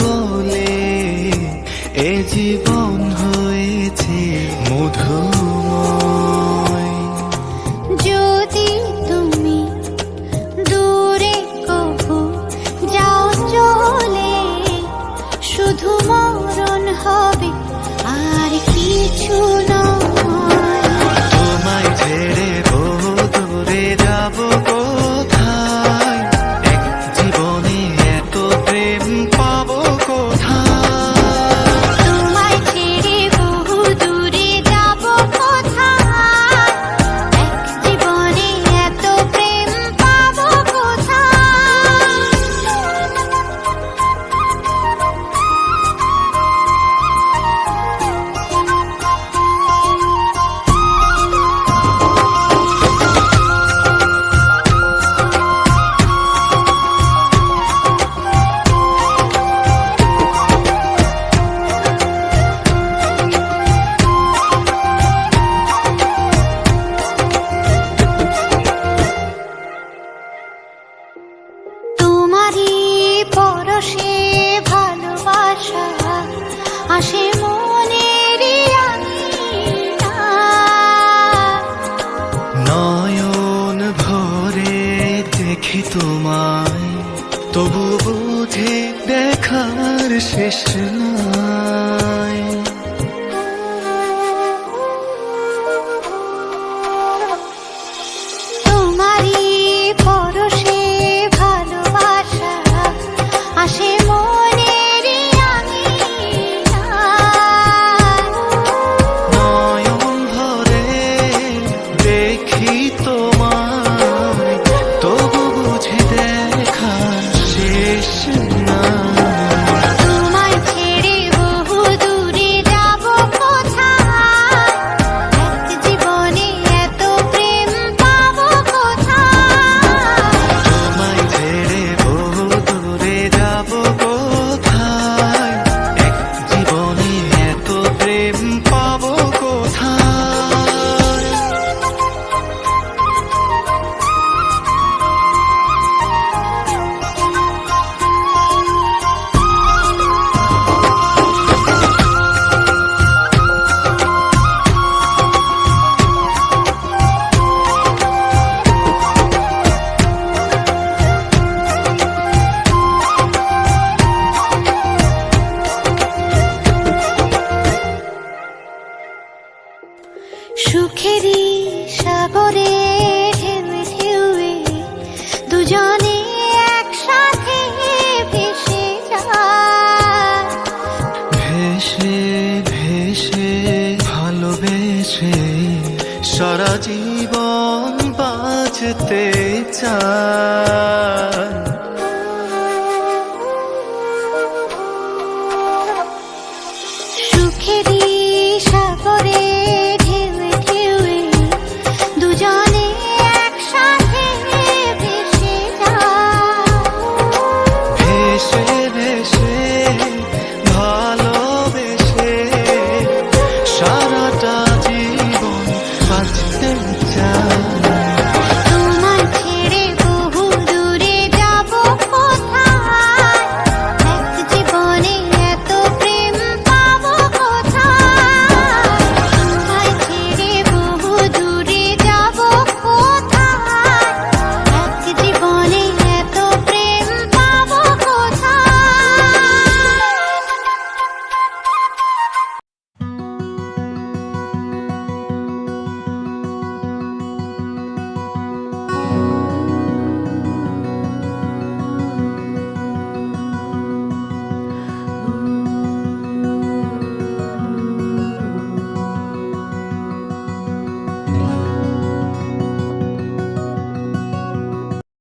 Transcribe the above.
বলে এ জীবন হয়েছে মধুময়। তোমায় তবু বুঝে দেখার শেষ না সে সারা জীবন বাঁচতে চায়।